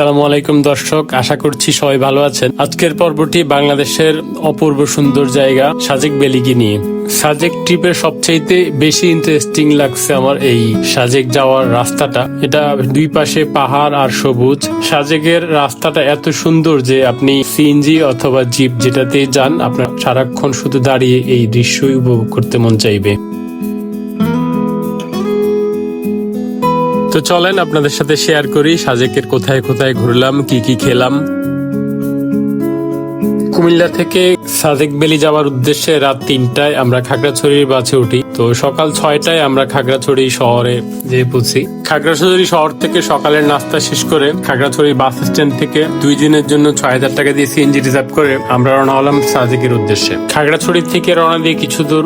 আসসালামু আলাইকুম, দর্শক। আশা করছি সবাই ভালো আছেন। আজকের পর্বটি বাংলাদেশের অপূর্ব সুন্দর জায়গা, সাজেক বেলিগি নিয়ে। সাজেক ট্রিপের সবচাইতে বেশি ইন্টারেস্টিং লাগছে আমার এই সাজেক যাওয়ার রাস্তাটা। এটা দুই পাশে পাহাড় আর সবুজ। সাজেকের রাস্তাটা এত সুন্দর যে আপনি সিএনজি অথবা জিপ যেটাতেই যান, আপনার সারাক্ষণ শুধু দাঁড়িয়ে এই দৃশ্যই উপভোগ করতে মন চাইবে। চলেন আপনাদের সাথে শেয়ার করি, সাজেকের কোথায় কোথায় ঘুরলাম, কি কি খেলাম। কুমিল্লা থেকে সাজেক বেলি যাওয়ার উদ্দেশ্যে রাত তিনটায় আমরা খাগড়াছড়ির বাসে উঠি। তো সকাল ছয়টায় আমরা খাগড়াছড়ি শহরে যেয়ে পৌঁছি। খাগড়াছড়ি শহর থেকে সকালের নাস্তা শেষ করে খাগড়াছড়ি বাস স্ট্যান্ড থেকে দুই দিনের জন্য ছয় হাজার টাকা দিয়ে সিএনজি রিজার্ভ করে আমরা রওনা হলাম সাজেকের উদ্দেশ্যে। খাগড়াছড়ি থেকে রওনা দিয়ে কিছু দূর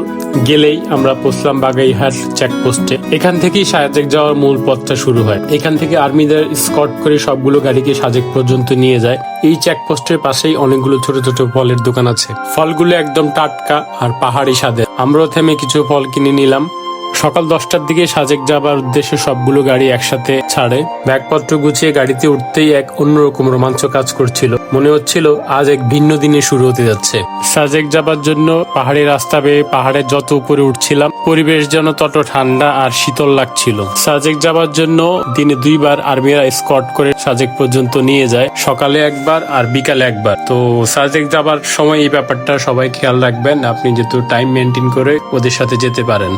গেলেই আমরা পৌঁছলাম বাগাইহাট চেকপোস্টে এখান থেকেই সাজেক যাওয়ার মূল পথটা শুরু হয়। এখান থেকে আর্মিদের স্কট করে সবগুলো গাড়িকে সাজেক পর্যন্ত নিয়ে যায়। এই চেকপোস্টের পাশেই অনেকগুলো ছোট ছোট ফলের দোকান আছে। ফলগুলো একদম টাটকা আর পাহাড়ি স্বাদের। আমরাও থেমে কিছু ফল কিনে নিলাম। সকাল দশটার দিকে সাজেক যাবার উদ্দেশ্যে সবগুলো গাড়ি একসাথে ছাড়ে। ব্যাগপত্র গুছিয়ে গাড়িতে উঠতেই এক অন্যরকম রোমাঞ্চ কাজ করছিল। মনে হচ্ছিল আজ এক ভিন্ন দিনে শুরু হতে যাচ্ছে। সাজেক যাবার জন্য পাহাড়ি রাস্তা বেয়ে পাহাড়ের যত উপরে উঠছিলাম, পরিবেশ যেন তত ঠান্ডা আর শীতল লাগছিল। সাজেক যাবার জন্য দিনে দুইবার আর্মিরা স্কট করে সাজেক পর্যন্ত নিয়ে যায়, সকালে একবার আর বিকালে একবার। তো সাজেক যাবার সময় এই ব্যাপারটা সবাই খেয়াল রাখবেন, আপনি যেহেতু টাইম মেনটেন করে ওদের সাথে যেতে পারেন।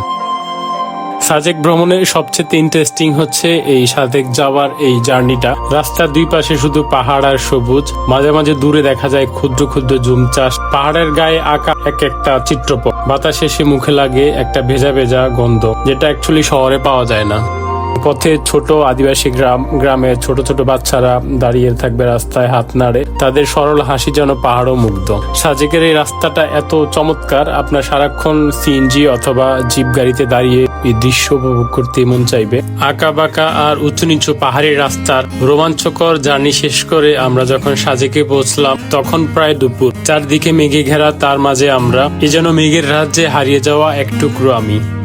সাজেক ভ্রমণের সবচেয়ে ইন্টারেস্টিং হচ্ছে এই সাজেক যাওয়ার এই জার্নিটা। রাস্তার দুই পাশে শুধু পাহাড় আর সবুজ, মাঝে মাঝে দূরে দেখা যায় ক্ষুদ্র ক্ষুদ্র জুম চাষ। পাহাড়ের গায়ে আঁকা এক একটা চিত্রপট। বাতাসে সে মুখে লাগে একটা ভেজা ভেজা গন্ধ, যেটা অ্যাকচুয়ালি শহরে পাওয়া যায় না। পথে ছোট আদিবাসী গ্রাম, গ্রামে ছোট ছোট বাচ্চারা দাঁড়িয়ে থাকবে রাস্তায় হাত নাড়ে। তাদের সরল হাসি যেন পাহাড়ও মুগ্ধ। সাজেকের এই রাস্তাটা এত চমৎকার, আপনার সারাক্ষণ সিএনজি অথবা জিপ গাড়িতে দাঁড়িয়ে এই দৃশ্য উপভোগ করতে মন চাইবে। আঁকা বাঁকা আর উঁচু নিচু পাহাড়ি রাস্তার রোমাঞ্চকর জার্নি শেষ করে আমরা যখন সাজেকে পৌঁছলাম, তখন প্রায় দুপুর। চারদিকে মেঘে ঘেরা, তার মাঝে আমরা। এ যেন মেঘের রাজ্যে হারিয়ে যাওয়া এক টুকরো আমি।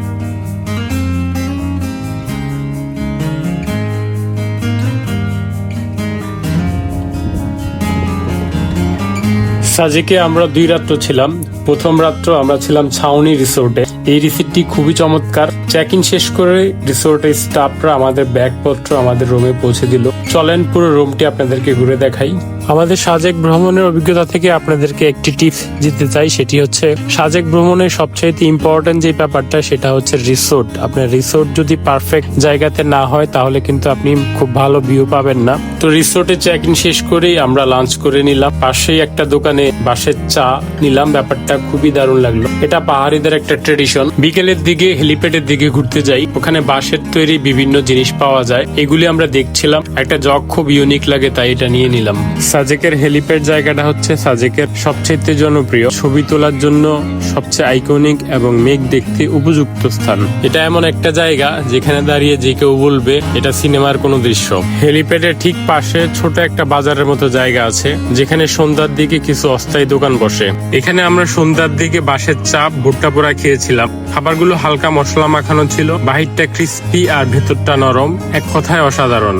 সাজেকে আমরা দুই রাত্র ছিলাম। প্রথম রাত্র আমরা ছিলাম ছাউনি রিসোর্টে। এই রিসিপ্টটি খুবই চমৎকার। চেক ইন শেষ করে রিসোর্টের স্টাফরা আমাদের ব্যাগপত্র আমাদের রুমে পৌঁছে দিল। চলেন পুরো রুমটি আপনাদেরকে ঘুরে দেখাই। আমাদের সাজেক ভ্রমণের অভিজ্ঞতা থেকে আপনাদেরকে একটি টিপস দিতে চাই, সেটি হচ্ছে সাজেক ভ্রমণের সবচেয়ে ইম্পর্টেন্ট যে ব্যাপারটা, সেটা হচ্ছে রিসোর্ট আপনার রিসোর্ট যদি পারফেক্ট জায়গাতে না হয়, তাহলে কিন্তু আপনি খুব ভালো ভিউ পাবেন না। তো রিসোর্টে চেক ইন শেষ করেই আমরা লাঞ্চ করে নিলাম। পাশেই একটা দোকানে বাঁশের চা নিলাম। ব্যাপারটা খুবই দারুণ লাগল। এটা পাহাড়িদের একটা ট্রেডিশন বিকেলের দিকে, হেলিপ্যাডের দিকে ঘুরতে যাই। ওখানে বাঁশের তৈরি বিভিন্ন জিনিস পাওয়া যায়। এগুলি আমরা দেখছিলাম। একটা জগ খুব ইউনিক লাগে, তাই এটা নিয়ে নিলাম। সাজেকের হেলিপ্যাড জায়গাটা হচ্ছে সাজেকের সবচেয়ে জনপ্রিয়। ছবি তোলার জন্য সবচেয়ে আইকনিক এবং মেঘ দেখতে উপযুক্ত স্থান। এটা এমন একটা জায়গা যেখানে দাঁড়িয়ে যে কেউ বলবে, এটা সিনেমার কোনো দৃশ্য। হেলিপ্যাডের ঠিক পাশে ছোট একটা বাজারের মতো জায়গা আছে, যেখানে সন্ধ্যার দিকে কিছু অস্থায়ী দোকান বসে। এখানে আমরা সন্ধ্যার দিকে বাঁশের চাপ, ভুট্টা পোড়া খেয়েছিলাম। খাবারগুলো হালকা মশলা মাখানো ছিল। বাহিরটা ক্রিস্পি আর ভেতরটা নরম। এক কথায় অসাধারণ।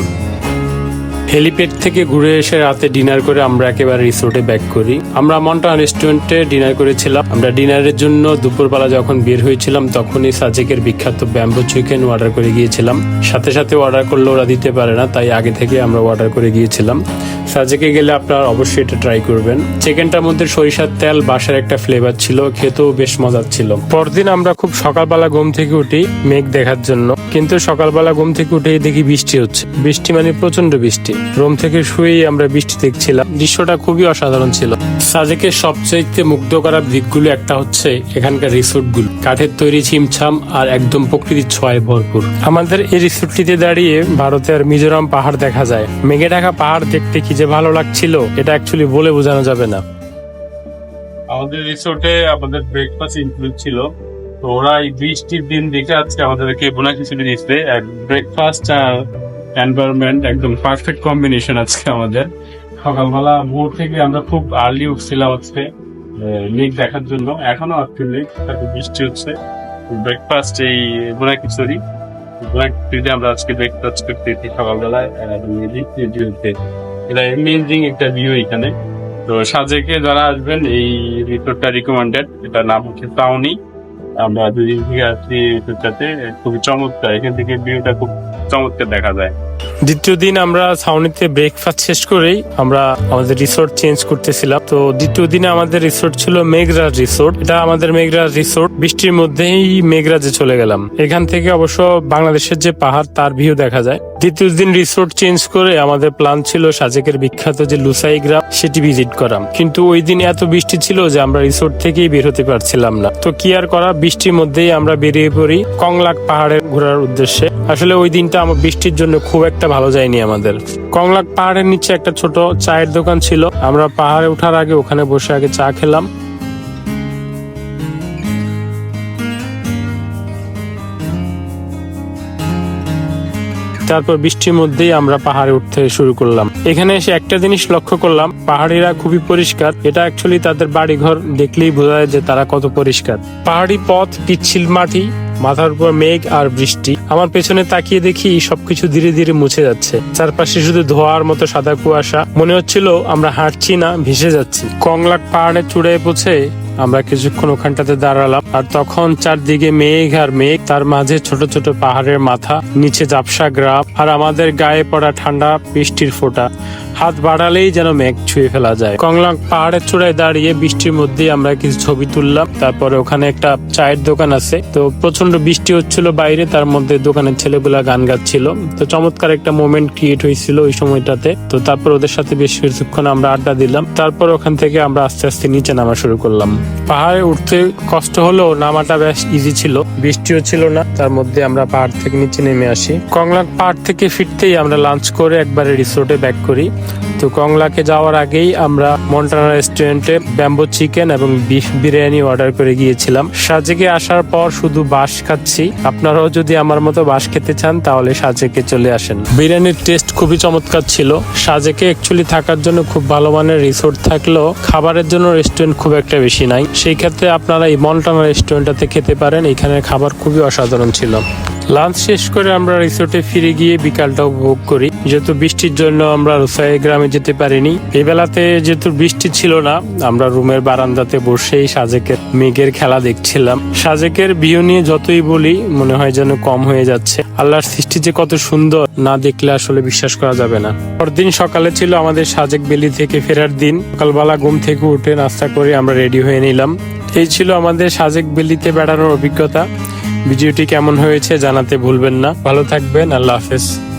হেলিপ্যাড থেকে ঘুরে এসে রাতে ডিনার করে আমরা একেবারে রিসোর্টে ব্যাক করি। আমরা মন্টান রেস্টুরেন্টে ডিনার করেছিলাম। আমরা ডিনারের জন্য দুপুরবেলা যখন বের হয়েছিলাম, তখনই সাজেকের বিখ্যাত ব্যাম্বো চিকেন অর্ডার করে গিয়েছিলাম। সাথে সাথে অর্ডার করলে ওরা দিতে পারে না, তাই আগে থেকে আমরা অর্ডার করে গিয়েছিলাম। সাজেকে গেলে আপনারা অবশ্যই এটা ট্রাই করবেন। চিকেনটার মধ্যে সরিষার তেল, বাসার একটা ফ্লেভার ছিল, খেতেও বেশ মজার ছিল। পরদিন আমরা খুব সকালবেলা ঘুম থেকে উঠি মেঘ দেখার জন্য। কিন্তু সকালবেলা ঘুম থেকে উঠে দেখি বৃষ্টি হচ্ছে। বৃষ্টি মানে প্রচণ্ড বৃষ্টি। রুম থেকে শুয়েই আমরা বৃষ্টি দেখছিলাম। দৃশ্যটা খুবই অসাধারণ ছিল। সাজেকের সবচেয়ে মুগ্ধ করার দিকগুলো একটা হচ্ছে এখানকার রিসোর্টগুলো কাঠের তৈরি ছিমছাম আর একদম প্রকৃতির ছোঁয়ায় ভরপুর। আমাদের এই রিসোর্টটিতে দাঁড়িয়ে ভারতের মিজোরাম পাহাড় দেখা যায়। মেঘে ঢাকা পাহাড় দেখতে কি যে ভালো লাগছিল এটা অ্যাকচুয়ালি বলে বোঝানো যাবে না। আমাদের রিসোর্টে আমাদের ব্রেকফাস্ট ইনক্লুড ছিল। তো ওরা এই বৃষ্টির দিন দেখে আজকে আমাদেরকে বোনা খিচুড়ি দিচ্ছে ব্রেকফাস্ট আর এনভায়রনমেন্ট একদম পারফেক্ট কম্বিনেশন আজকে আমাদের। সকালবেলা ভোর থেকে আমরা খুব আর্লি উঠছিলাম আহ, মেঘ দেখার জন্য। এখনও অ্যাকচুয়ালি তারপর বৃষ্টি হচ্ছে। ব্রেকফাস্ট এই বোনা খিচুড়ি। বোনা খিচুড়ি আমরা আজকে ব্রেকফাস্ট করতেছি সকালবেলায়। এটা এমেজিং একটা ভিউ এখানে। তো সাজেকে যারা আসবেন, এই রিসোর্টটা রিকমেন্ডেড এটা নাম হচ্ছে তাওনি আমরা দুদিন থেকে আসছি রিসোর্টটাতে, খুবই চমৎকার। এখান থেকে ভিউটা খুব চমৎকার দেখা যায়। দ্বিতীয় দিন আমরা ছাউনিতে ব্রেকফাস্ট শেষ করেই আমরা আমাদের রিসোর্ট চেঞ্জ করতেছিলাম। তো দ্বিতীয় দিনে আমাদের রিসোর্ট ছিল মেঘরাজ রিসোর্ট এটা আমাদের মেঘরাজ রিসোর্ট বৃষ্টির মধ্যেই মেঘরাজে চলে গেলাম। এখান থেকে অবশ্য বাংলাদেশের যে পাহাড়, তার ভিউ দেখা যায়। দ্বিতীয় দিন রিসোর্ট চেঞ্জ করে আমাদের প্ল্যান ছিল সাজেকের বিখ্যাত যে লুসাই গ্রাম, সেটি ভিজিট করা কিন্তু ওই দিন এত বৃষ্টি ছিল যে আমরা রিসোর্ট থেকেই বের হতে পারছিলাম না। তো কি আর করা, বৃষ্টির মধ্যেই আমরা বেরিয়ে পড়ি কংলাক পাহাড়ে ঘোরার উদ্দেশ্যে। আসলে ওই দিনটা আমার বৃষ্টির জন্য খুব একটা ভালো যায়নি আমাদের। কংলাক পাহাড়ের নিচে একটা ছোট চায়ের দোকান ছিল। আমরা পাহাড়ে ওঠার আগে ওখানে বসে আগে চা খেলাম। তারপর বৃষ্টির মধ্যেই আমরা পাহাড়ে উঠতে শুরু করলাম। এখানে এসে একটা জিনিস লক্ষ্য করলাম, পাহাড়িরা খুবই পরিষ্কার। এটা অ্যাকচুয়ালি তাদের বাড়িঘর দেখলেই বোঝা যায় যে তারা কত পরিষ্কার। পাহাড়ি পথ, পিচ্ছিল মাটি, মাথার উপর মেঘ আর বৃষ্টি। আমার পেছনে তাকিয়ে দেখি সবকিছু ধীরে ধীরে মুছে যাচ্ছে। চারপাশে শুধু ধোয়ার মতো সাদা কুয়াশা। মনে হচ্ছিল আমরা হাঁটছি না, ভেসে যাচ্ছি। কংলাক পাহাড়ের চূড়ায় পৌঁছে আমরা কিছুক্ষণ ওখানটাতে দাঁড়ালাম, আর তখন চারদিকে মেঘ আর মেঘ, তার মাঝে ছোট ছোট পাহাড়ের মাথা, নিচে জাপসা গ্রাফ আর আমাদের গায়ে পড়া ঠান্ডা বৃষ্টির ফোঁটা। হাত বাড়ালেই যেন মেঘ ছুঁয়ে ফেলা যায়। কংলাং পাহাড়ের চূড়ায় দাঁড়িয়ে বৃষ্টির মধ্যেই আমরা কিছু ছবি তুললাম। তারপরে ওখানে একটা চায়ের দোকান আছে। তো প্রচণ্ড বৃষ্টি হচ্ছিল বাইরে, তার মধ্যে দোকানের ছেলেগুলা গান গাচ্ছিল। তো চমৎকার একটা মোমেন্ট ক্রিয়েট হয়েছিল ওই সময়টাতে। তো তারপর ওদের সাথে বেশ কিছুক্ষণ আমরা আড্ডা দিলাম। তারপর ওখান থেকে আমরা আস্তে আস্তে নিচে নামা শুরু করলাম। পাহাড়ে উঠতে কষ্ট হলেও নামাটা বেশ ইজি ছিল। বৃষ্টিও ছিল না। তার মধ্যে আমরা পাহাড় থেকে নিচে নেমে আসি। কংলাক পাহাড় থেকে ফিরতেই আমরা লাঞ্চ করে একবারে রিসোর্টে ব্যাক করি। তো কংলাকে যাওয়ার আগেই আমরা মন্টানা রেস্টুরেন্টে ব্যাম্বো চিকেন এবং বিফ বিরিয়ানি অর্ডার করে গিয়েছিলাম। সাজেকে আসার পর শুধু বাঁশ খাচ্ছি। আপনারাও যদি আমার মতো বাঁশ খেতে চান, তাহলে সাজেকে চলে আসেন। বিরিয়ানির টেস্ট খুবই চমৎকার ছিল। সাজেকে অ্যাকচুয়ালি থাকার জন্য খুব ভালো মানের রিসোর্ট থাকলেও খাবারের জন্য রেস্টুরেন্ট খুব একটা বেশি নাই। সেই ক্ষেত্রে আপনারা এই মন্টানা রেস্টুরেন্টটাতে খেতে পারেন। এখানে খাবার খুবই অসাধারণ ছিল। লাঞ্চ শেষ করে আমরা রিসোর্টে ফিরে গিয়ে বিকালটা উপভোগ করি। যেহেতু বৃষ্টির জন্য আমরা রুসাই গ্রামে যেতে পারিনি এই বেলাতে যেহেতু বৃষ্টি ছিল না, আমরা রুমের বারান্দাতে বসেই সাজেকের মেঘের খেলা দেখছিলাম। সাজেকের ভিউ নিয়ে যতই বলি, মনে হয় যেন কম হয়ে যাচ্ছে। আল্লাহর সৃষ্টি যে কত সুন্দর, না দেখলে আসলে বিশ্বাস করা যাবে না। পরদিন সকালে ছিল আমাদের সাজেক বেলি থেকে ফেরার দিন। সকালবেলা ঘুম থেকে উঠে নাস্তা করে আমরা রেডি হয়ে নিলাম। এই ছিল আমাদের সাজেক বেলিতে বেড়ানোর অভিজ্ঞতা। ভিডিওটি কেমন হয়েছে জানাতে ভুলবেন না। ভালো থাকবেন আল্লাহ হাফেজ।